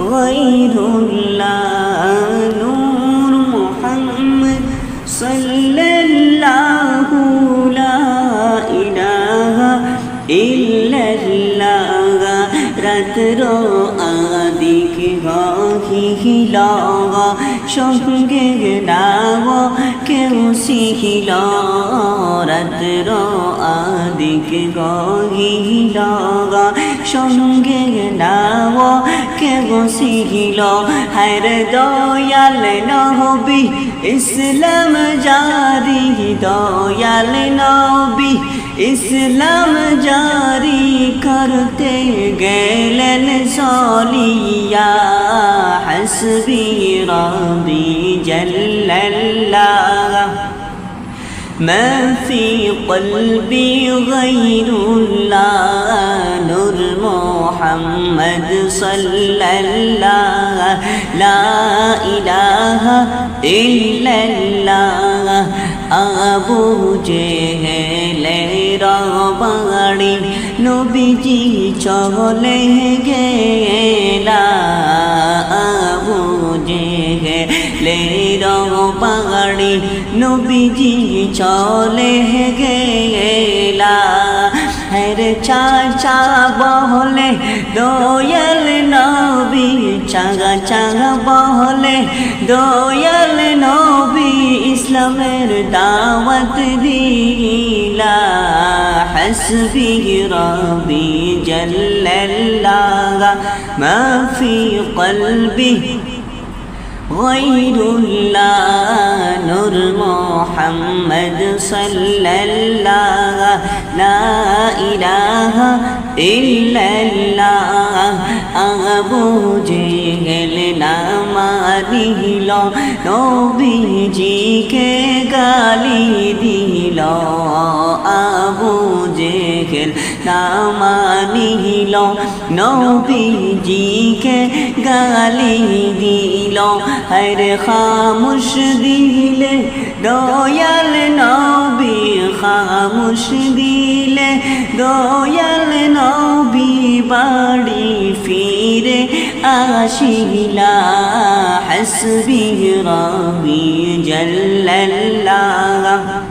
غير الله نور محمد صلى الله لا إله إلا الله রাত্র আদিক হিল সঙ্গে নাম কেউ শিখিল রাত্র আদিক গহিল সঙ্গে নাম কেউ শিখিল হার দয়াল নহবি ইসলাম জারি, দয়াল নবী, ইসলাম জারি করতে গেলেন সলিয়া, হসবি রবি জল্লাল্লাহ। ما في قلبي غير الله نور محمد صلى الله لا إله إلا الله আবু জেহেলের বাড়ি নবীজি চলে গেলা আবু জেহেলের বাড়ি নবীজি চলে গেলা। হরে চাচা বহলে, দোয়াল নবী, চাগা চাগা বহলে, দোয়াল নবী ইসলামের দাওয়াত দিলা। হাসবি রবি জল্লাল্লাহ মা ফি কলবি غير الله نور محمد صلى الله لا إله إلا الله أبو جهل نامانيل نبي جي کے گالی دیل أبو جهل জেহেল নামানিল, নবীজিকে গালি দিল। হরে খামুশ দিলে, দয়াল নবী খামুশ দিলে, দয়াল নবী বাড়ি ফিরে আসিলা। হাসবি রবি জল্লাল্লাহ।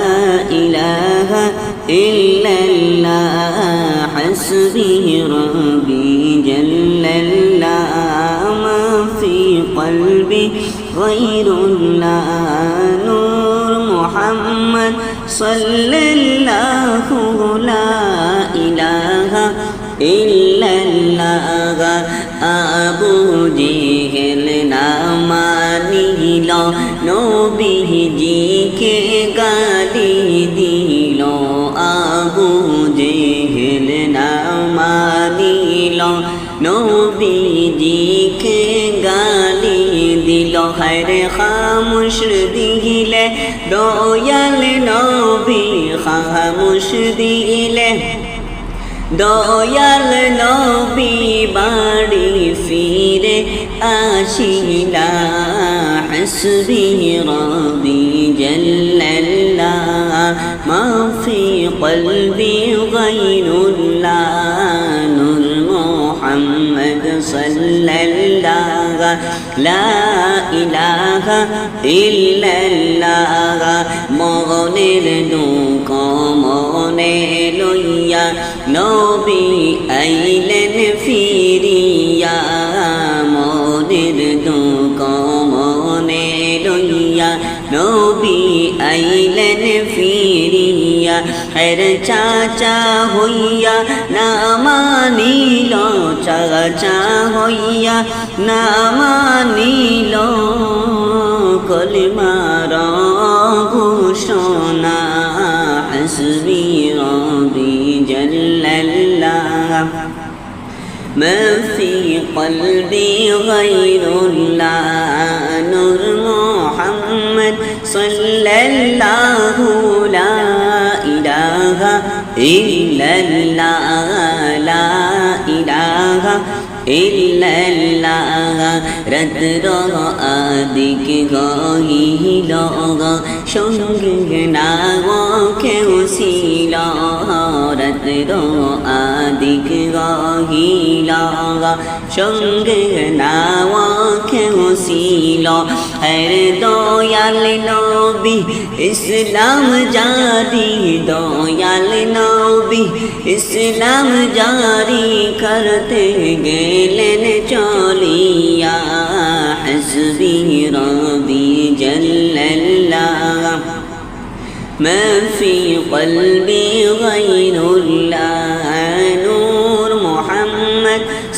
إلا الله حسبي ربي جل الله ما في قلبي غير الله نور محمد صلى الله لا إله إلا الله. أبو جهل ناماني لا نبي جي দিল হরে খামুশ দিলে দয়াল নবী খামুশ দিলে দয়াল নবী বাড়ি ফিরে আসিলা حسبي ربي جل الله ما في قلبي غير الله نور محمد صلى الله لا إله إلا الله মগনের দুঃখ মনে লইয়া নবী আইলেন ফিরিয়া মনে মোদের দুঃখ মনে লইয়া নবী আইলেন ফিরিয়া হের চাচা হইয়া না মানিল চাচা হইয়া না মানিল কলিমার ঘোষণা হাসবি রবি জল্লাল্লাহ ما في قلبي غير الله نور محمد صلى الله ইলাহা ইল্লাল্লাহ লা ইলাহা রত্র আদিক গহিল সঙ্গে না কেউ শিল রত্র ہر دو یال بھی اسلام جاری۔ دو یال بھی اسلام جاری۔ کرتے گے لین چولیا۔ حسبی ربی جل اللہ۔ میں فی قلبی غیر اللہ۔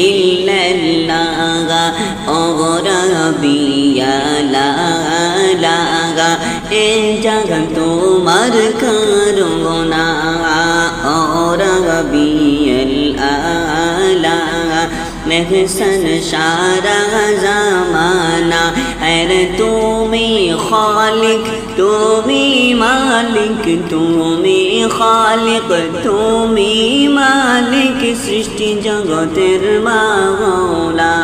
ইল্লাল্লাহা অরবি লাগা এ জাগা তোমার করুণা অরবি মেহসন সারা জামানা হর তুমি খালিক তুমি মালিক তুমি খালিক তুমি মালিক সৃষ্টি জগতের মাওলা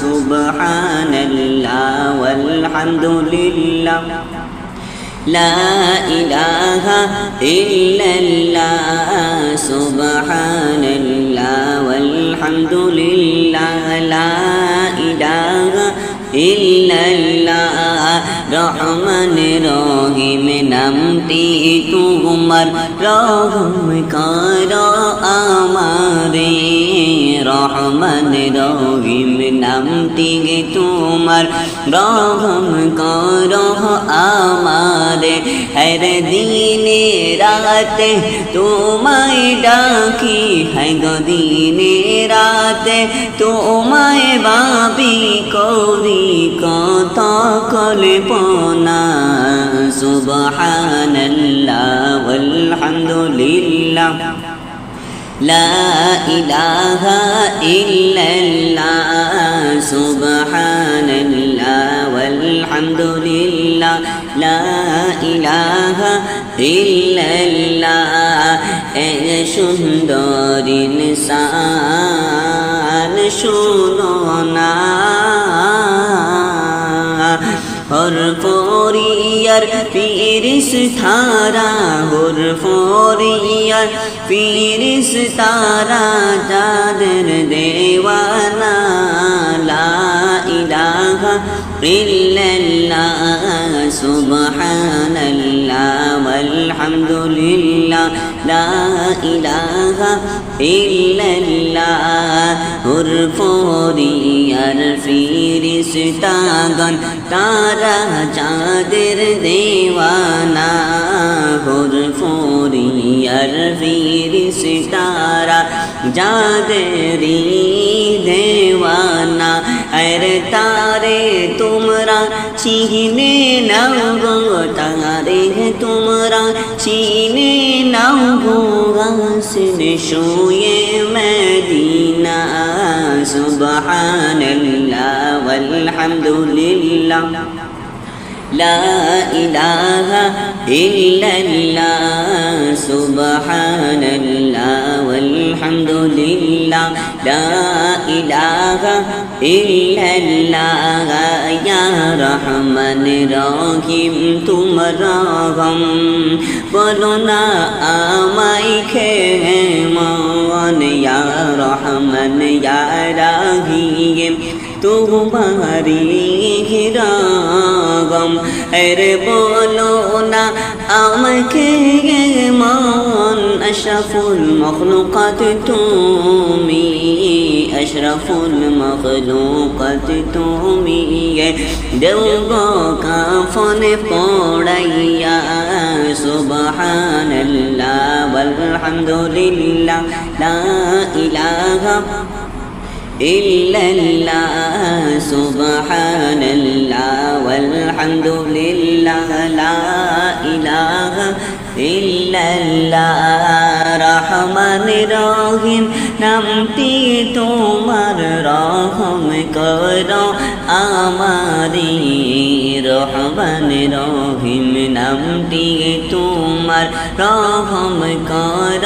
সুবহানাল্লাহ ওয়ালহামদুলিল্লাহ لا إله إلا الله سبحان الله والحمد لله لا إله إلا الله রহমান রহিম নামটি তোমার রহম কর আমারে রহমান রহিম নামটি তোমার রহম কর আমারে হর দিনে রাতে তোমায় ডাকি হ্যাঁ দিনে রাতে তোমায় বাবি করি কত কল্পনা সুবহানাল্লাহ walhamdulillah لا إله إلا الله سبحان الله আলহামদুলিল্লাহ, লা ইলাহা ইল্লাল্লাহ, এ সুন্দর ইনসান শোনো না। হর ফরিয়ার পিরিস তারা হর ফরিয়ার পিরিস তারা, যাদের দেওয়ানা, লা ইলাহা ইল্লাল্লাহ সুবহানাল্লাহ walhamdulillah লা ইলাহা ইল্লাল্লাহ হুর ফরিয়ার ফিরিস্তাগণ তারা যাদের দেওয়ানা হুর ফরিয়ার ফিরিস্তারা যাদের দেওয়ানা আর তারে তোমরা চিহ্নে নাও গো তারে তোমরা চিহ্নে নাও গো গাছন শুয়ে মদিনা সুবহানাল্লাহ ওয়ালহামদুলিল্লাহ লা ইলাহা إلا الله سبحان الله والحمد لله لا إله إلا الله يا رحمن رحيم তুম রহম বলো না আমায় খেয়ে মন ইয়া রহমান ইয়া রাহিম তোমারি রাগম এরে বলো না, আমাকে মন আশরাফুল মখলুকাত তুমি, আশরাফুল মখলুকাত তুমি। গো কাফন পড়াইয়া, সুবহানাল্লাহ walhamdulillah la ilaha إلا الله سبحان الله والحمد لله لا إله إلا الله রহমান রহিম নামটি তোমার রহম কর আমারি রহমান রহিম নামটি তোমার রহম কর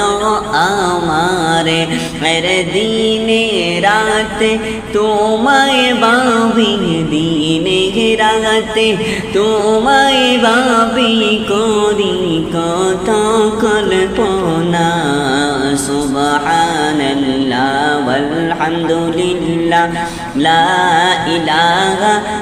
আমারে। মেরে দিনে রাতে তোমায় বাবি দিনে রাতে তোমায় বাবি করি কত কল্পনা। সুবহানাল্লাহ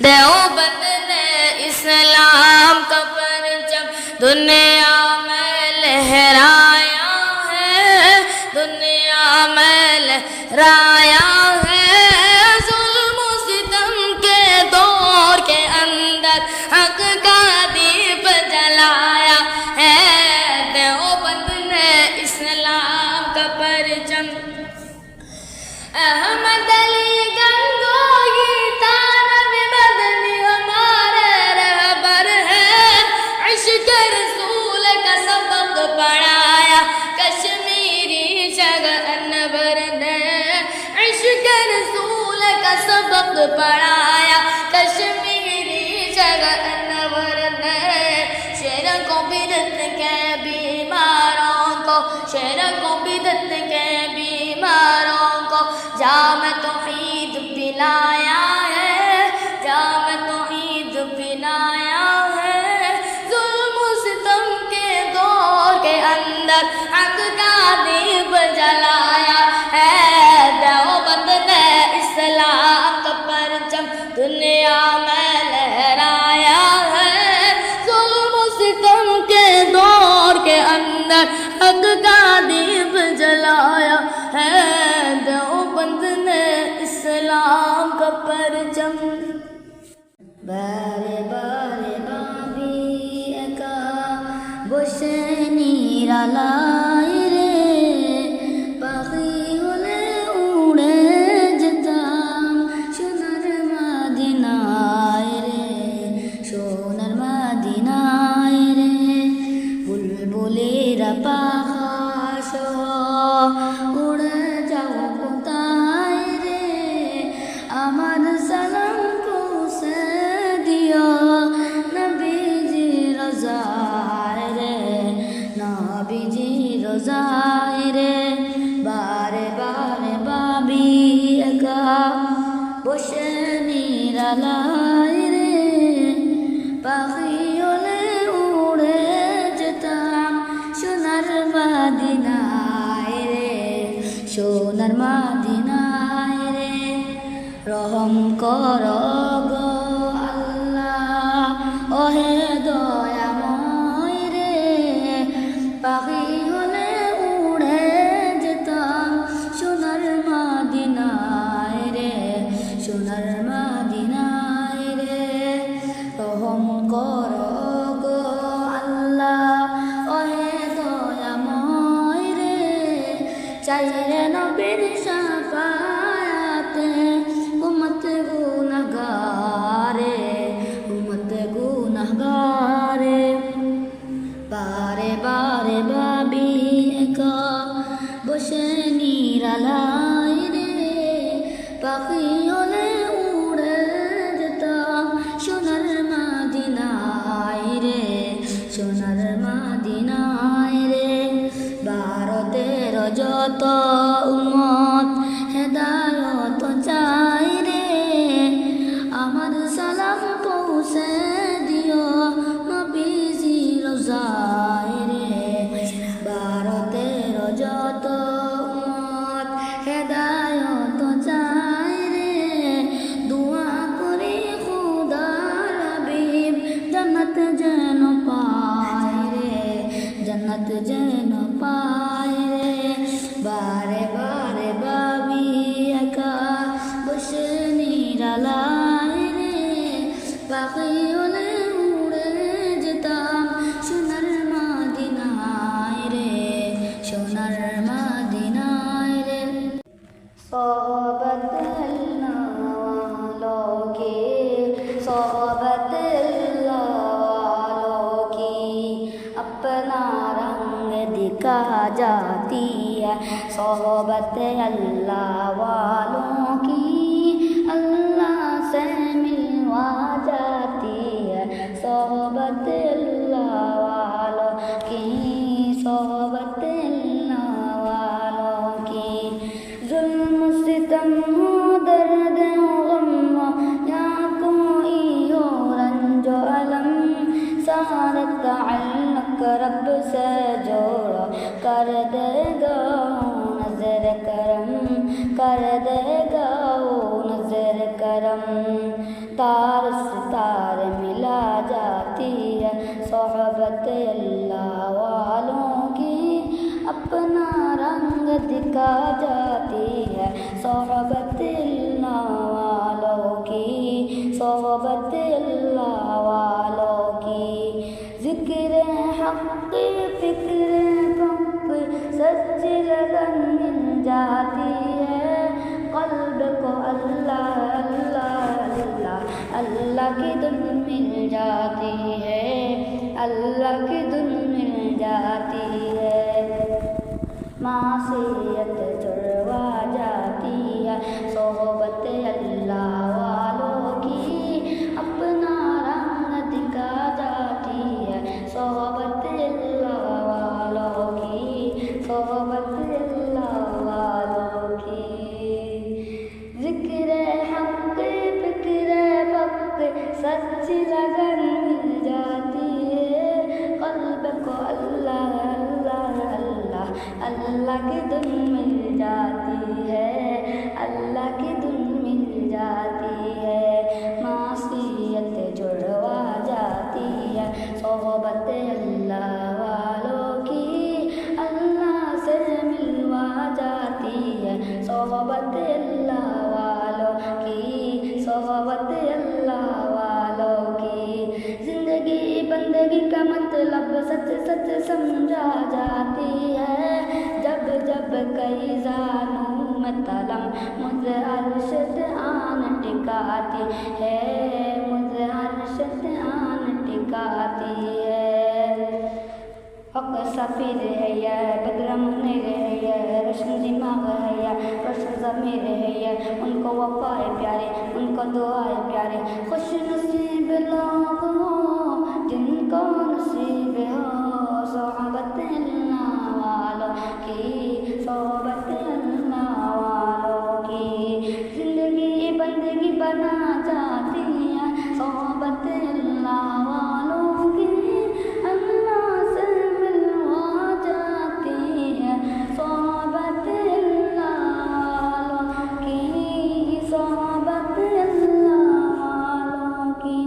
دیوبند نے اسلام کا پرچم دنیا میں لہرایا ہے دنیا میں لہرایا پڑھایا، کشمیری نے شیر کو بھی دت کے بیماروں کو شیر کو بھی دت کے بیماروں کو۔ جام توحید پلایا ہے جام توحید پلایا ہے۔ ظلم و ستم کے دور کے اندر حق کا دیب جلایا परचम বারে বারে ভাবি একা বসে নিরালায় বসে নিরালায় রে পাখি হলে উড়ে যেতাম সোনার মাদিনায় রে, সোনার মাদিনায় রে। রহম কর ولكذا सोहबत अल्लाह वालों की अल्लाह से मिलवा जाती है सोहबत صدقہ جاتی ہے صحبت اللہ والوں کی صحبت اللہ والوں کی ذکر حق فکر پمپ سچ لگن مل جاتی ہے قلب کو اللہ اللہ اللہ اللہ کی دن مل جاتی ہے اللہ کی دن മാസിയത്ത് جاتی ہے۔ جب جب کئی زانوں متلم مجھے عرشت آن ٹکاتی ہے۔ مجھے عرشت آن ٹکاتی ہے۔ حق سفیر ہے یا بدرم نیر ہے یا رشن دماغ ہے یا رشن ضمیر ہے یا ان کو وفا ہے پیارے، ان کو دعا ہے پیارے۔ خوش نصیب لوگ ہوں جن کو نصیب صحبت اللہ والوں کی صحبت اللہ والوں کی زندگی بندگی بنا جاتی ہے صحبت اللہ والوں کی اللہ سے ملوا جاتی ہے صحبت اللہ والوں کی صحبت اللہ والوں کی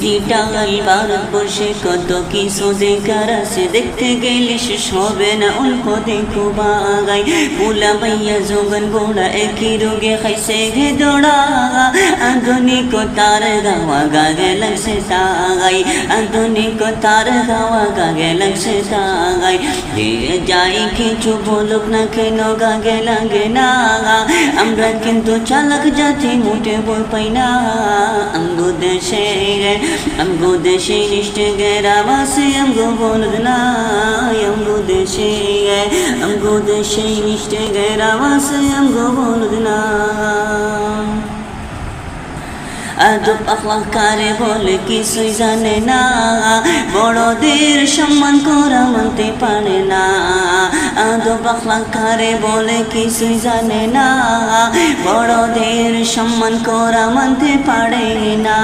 ডিজিটাল ভারতবর্ষে কত কিছু দেখার আছে। দেখতে গেলে শেষ হবে না অল্প দেখো বাগাই পোলা ভাইয়া যোগান গোড়া একই রোগে খাইছে হে দৌড়া। আধুনিকতার গাওয়া গাগে লাগছে তাগাই আধুনিকতার গাওয়া গাগে লাগছে তাগাই যে যাই কিছু বলুক না কেন গাগে লাগে না আমরা কিন্তু চালাক জাতি মোটে বই পাই না। আমগো দেশে আমগো দেশে নিষ্ঠে গেরাবাসে আমগো বলদ নাই আমগো দেশে আমগো দেশে নিষ্ঠে গেরাবাসে আমগো বলদ না। আদব আখলাক কারে বলে কিছুই জানে না। বড়দের সম্মান করা মানতে পারে না। আদব আখলাক কারে বলে কিছুই জানে না। বড়দের সম্মান করা মানতে পারে না।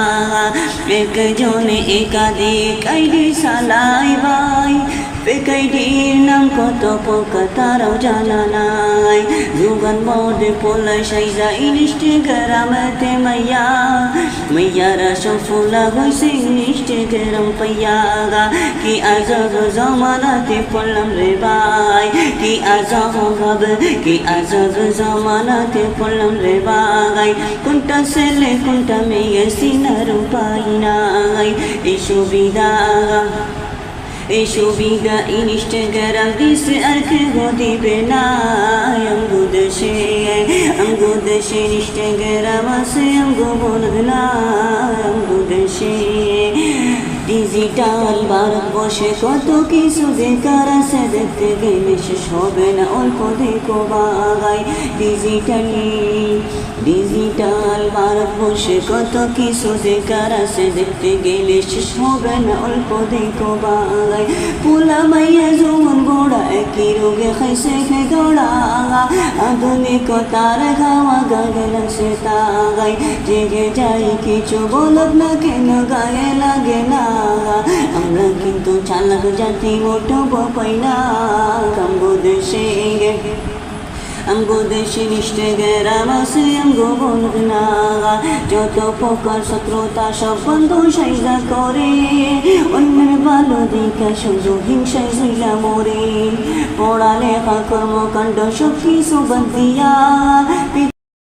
একজনে একাধিক আইডি সালাই ভাই। বেকাইডির নাম কত পোকা তারাও জানা নাই। যুগান মধ্যে পোলা সাইজা ইনিষ্টে গরামতে মাইয়া। মাইয়ারা সফলা হইছে ইনিষ্টে গরম পাইয়াগা কি আজব জমানাতে পড়লাম রে ভাই কি আজব ভাব কি আজব জমানাতে পড়লাম রে ভাই কোনটা ছেলে কোনটা মেয়ে সিনার পাই নাই এই সুবিধা সুবিধা ইনস্টাগ্রাম দিছে আর্ক দিবে না। আমগো দেশে আমগো দেশে ইনস্টাগ্রাম আছে আমগো মন না আমগো দেশে ডিজিটাল ভারতবর্ষে কত কিছু দেখার আছে দেখতে গেলে শেষ হবে না, অল্প দেখো বাগাই ডিজিটাল ডিজিটাল ভারতবর্ষে কত কিছু দেখার আছে দেখতে গেলে শেষ হবে না, অল্প দেখো বাগাই পোলা মাইয়া জমন গোড়া একই রোগে খাইছে খে দৌড়া আধুনিকতার খাওয়া গাগে লাগছে তাগাই জেগে যাই কিছু বলব না কেন, গায়ে লাগে না আমরা কিন্তু চালাক জাতি মোটো পাই না। কাম্বো দেশে আমগো দেশে নিষ্ঠে গেরাম আছে আমগো বলদ না। যত প্রকার শত্রুতা সব বন্ধ সাইজা করে। অন্যের ভালো দিকা শুধু হিংসায় জইলা মরে। পড়ালেখা, কর্মকাণ্ড, সব কিছু বাদ